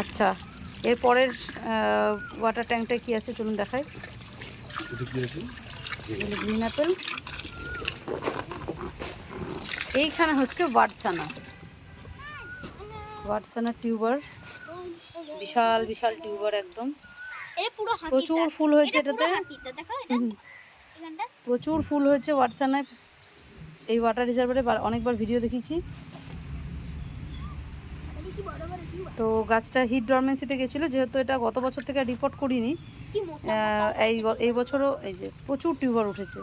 আচ্ছা। এরপরের ওয়াটার ট্যাঙ্কটা কি আছে চলুন দেখাই। গ্রিন অ্যাপেল এইখানে হচ্ছে ওয়াটসানা ওয়াটসানা টিউবার। বিশাল বিশাল টিউবার একদম। প্রচুর ফুল হয়েছে এটাতে। প্রচুর ফুল হয়েছে ওয়াটসানায় এই ওয়াটার রিজার্ভারে অনেকবার ভিডিও কি তো গাছটা হিট ডরমেন্সিতে গেছিল যেহেতু এটা গত বছর থেকে রিপোর্ট করিনি। এই এই বছরও এই যে প্রচুর টিউবার উঠেছে।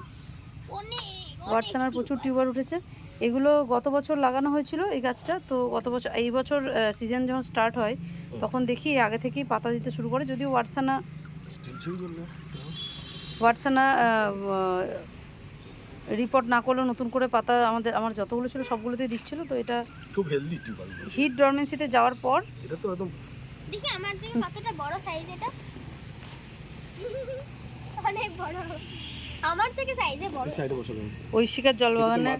ওয়াটসানার প্রচুর টিউবার উঠেছে। এগুলো গত বছর লাগানো হয়েছিল এই গাছটা তো গত বছর এই বছর সিজন যখন স্টার্ট হয় তখন দেখি আগে থেকেই পাতা দিতে শুরু করে যদিও করল ওয়াটসানা রিপোর্ট না করলেও নতুন করে পাতা আমাদের আমার যতগুলো ছিল সবগুলোতেই দিচ্ছিল তো এটা খুব হেলদি টিউবার হিট ডরমেন্সিতে যাওয়ার পর এটা তো একদম দেখি আমার থেকে কতটা বড় সাইজ এটা। অনেক বড়। আমার থেকে সাইজে বড়। সাইডে বসে দেন ঐশিকার জলবাগানে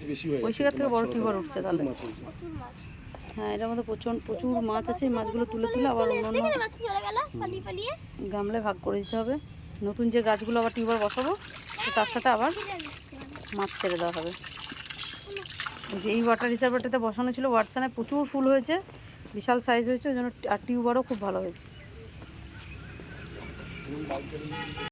ঐশিকার থেকে বড় টিউবার উঠছে তাহলে। প্রচুর মাছ হ্যাঁ এটার মধ্যে প্রচুর প্রচুর মাছ আছে এই মাছগুলো তুলে তুলে আবার অন্য অন্য দেখে মাছ চলে গেল? পালিয়ে পালিয়ে। গামলায় ভাগ করে দিতে হবে। নতুন যে গাছগুলো আবার টিউবার বসাবো তো তার সাথে আবার মাছ ছেড়ে দেওয়া হবে। যে এই ওয়াটার রিজার্ভারটাতে বসানো ছিল ওয়াটসানে প্রচুর ফুল হয়েছে, বিশাল সাইজ হয়েছে, ওই জন্য আর টিউবারও খুব ভালো হয়েছে।